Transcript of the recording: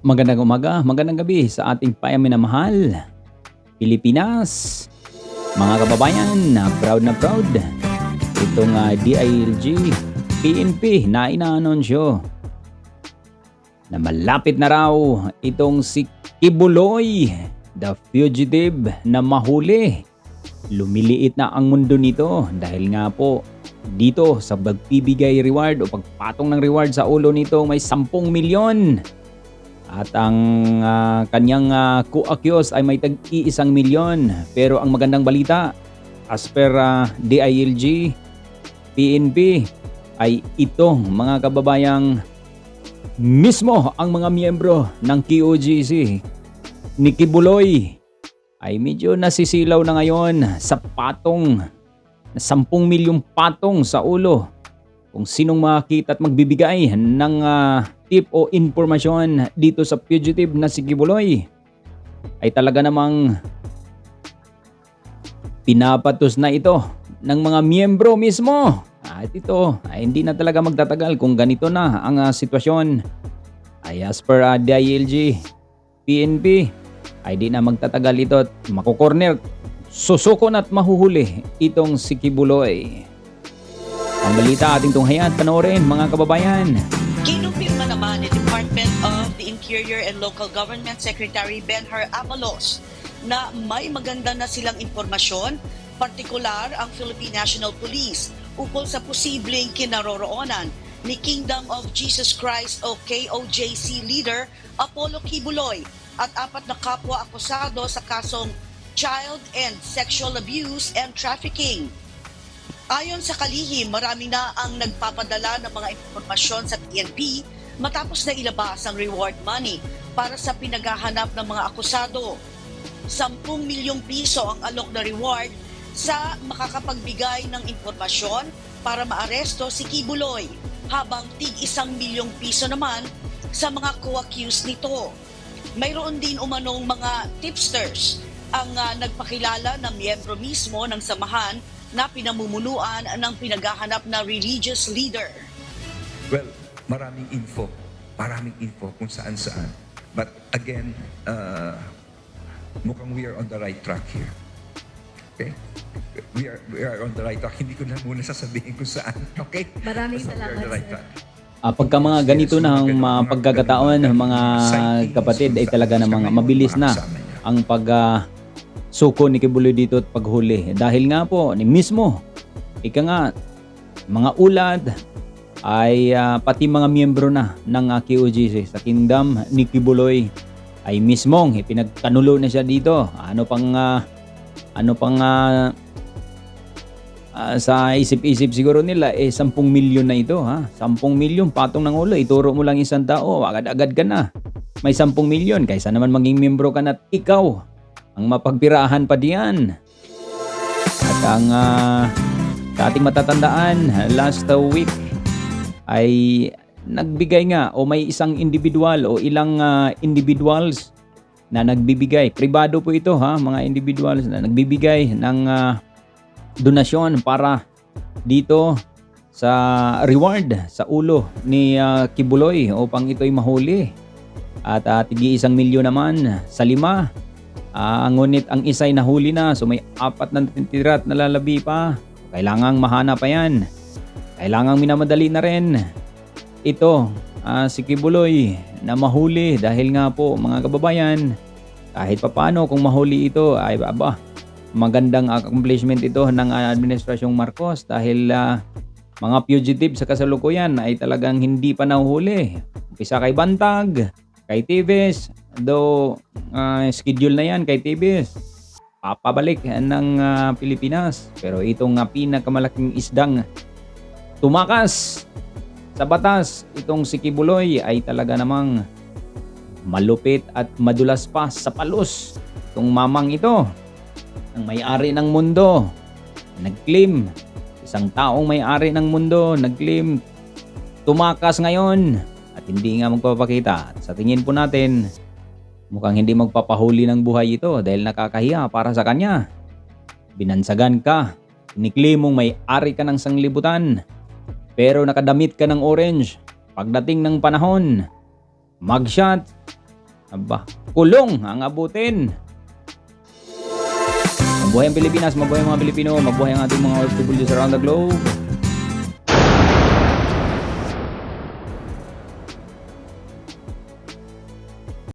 Magandang umaga, magandang gabi sa ating payamin na mahal. Pilipinas, mga kababayan, proud na proud. Itong ah, DILG, PNP na inaanunsyo na malapit na raw itong si Kibuloy, the fugitive na mahuli. Lumiliit na ang mundo nito dahil nga po dito sa pagbibigay reward o pagpatong ng reward sa ulo nito may 10 milyon. At ang ah, kanyang uh, co-accused ay may tag-iisang milyon. Pero ang magandang balita, as per ah, DILG, PNP, ay itong mga kababayang mismo ang mga miyembro ng QOGC ni Kibuloy ay medyo nasisilaw na ngayon sa patong na 10 milyong patong sa ulo kung sinong makakita at magbibigay ng ah, tip o informasyon dito sa fugitive na si Kibuloy ay talaga namang pinapatos na ito ng mga miyembro mismo. At ito ay hindi na talaga magtatagal kung ganito na ang ah, sitwasyon. Ay as per ah, DILG, PNP, ay di na magtatagal ito at makukorner, susukon at mahuhuli itong si Kibuloy. Ang balita ating tunghayan, panoorin mga kababayan. Kinumpirma naman ni Department of the Interior and Local Government Secretary Benhar Avalos na may maganda na silang impormasyon, partikular ang Philippine National Police ukol sa posibleng kinaroroonan ni Kingdom of Jesus Christ o KOJC leader Apollo Kibuloy at apat na kapwa akusado sa kasong child and sexual abuse and trafficking. Ayon sa kalihim, marami na ang nagpapadala ng mga impormasyon sa PNP matapos na ilabas ang reward money para sa pinaghahanap ng mga akusado. 10 milyong piso ang alok na reward sa makakapagbigay ng impormasyon para maaresto si Kibuloy, habang tig isang milyong piso naman sa mga co-accused nito. Mayroon din umanong mga tipsters ang ah, nagpakilala na miyembro mismo ng samahan na pinamumunuan ng pinaghahanap na religious leader. Well, maraming info. Maraming info kung saan saan. But again, uh, mukhang we are on the right track here. Okay? We are, we are on the right track. Hindi ko na muna sasabihin kung saan. Okay? Maraming Basta salamat, the right sir. track. Ah, pagka mga ganito na ang mga pagkakataon ng mga kapatid ay talaga namang mabilis na ang pag ah, suko ni Kibuloy dito at paghuli. Dahil nga po, ni mismo, ika nga, mga ulad ay ah, pati mga miyembro na ng ah, QOGC sa kingdom ni Kibuloy ay mismong ipinagkanulo na siya dito. Ano pang ah, ano pang ah, Ah, sa isip-isip siguro nila eh 10 milyon na ito ha. 10 milyon patong ng ulo, ituro mo lang isang tao, agad-agad ka na. May 10 milyon kaysa naman maging miyembro ka na at ikaw ang mapagpirahan pa diyan. At ang ah, sa ating matatandaan last week ay nagbigay nga o may isang individual o ilang ah, individuals na nagbibigay. Pribado po ito ha, mga individuals na nagbibigay ng ah, donasyon para dito sa reward sa ulo ni ah, Kibuloy upang ito'y mahuli. At uh, tigi isang milyon naman sa lima. Ah, ngunit ang isa'y nahuli na so may apat na titira at nalalabi pa. Kailangang mahana pa yan. Kailangang minamadali na rin. Ito, ah, si Kibuloy na mahuli dahil nga po mga kababayan kahit papano kung mahuli ito ay aba magandang accomplishment ito ng Administrasyong Marcos dahil ah, mga fugitive sa kasalukuyan ay talagang hindi pa nahuhuli. Umpisa kay Bantag, kay Tibes, do ah, schedule na yan kay Tibes. Papabalik ng ah, Pilipinas. Pero itong ah, pinakamalaking isdang tumakas sa batas, itong si Kibuloy ay talaga namang malupit at madulas pa sa palos. Itong mamang ito, ang may-ari ng mundo, nag-claim. Isang taong may-ari ng mundo, nag-claim. Tumakas ngayon at hindi nga magpapakita. At sa tingin po natin, mukhang hindi magpapahuli ng buhay ito dahil nakakahiya para sa kanya. Binansagan ka, iniklaim mong may-ari ka ng sanglibutan, pero nakadamit ka ng orange. Pagdating ng panahon, mugshot, Aba, kulong ang abutin. Mabuhay ang Pilipinas, mabuhay ang mga Pilipino, mabuhay ang ating mga OFWs around the globe.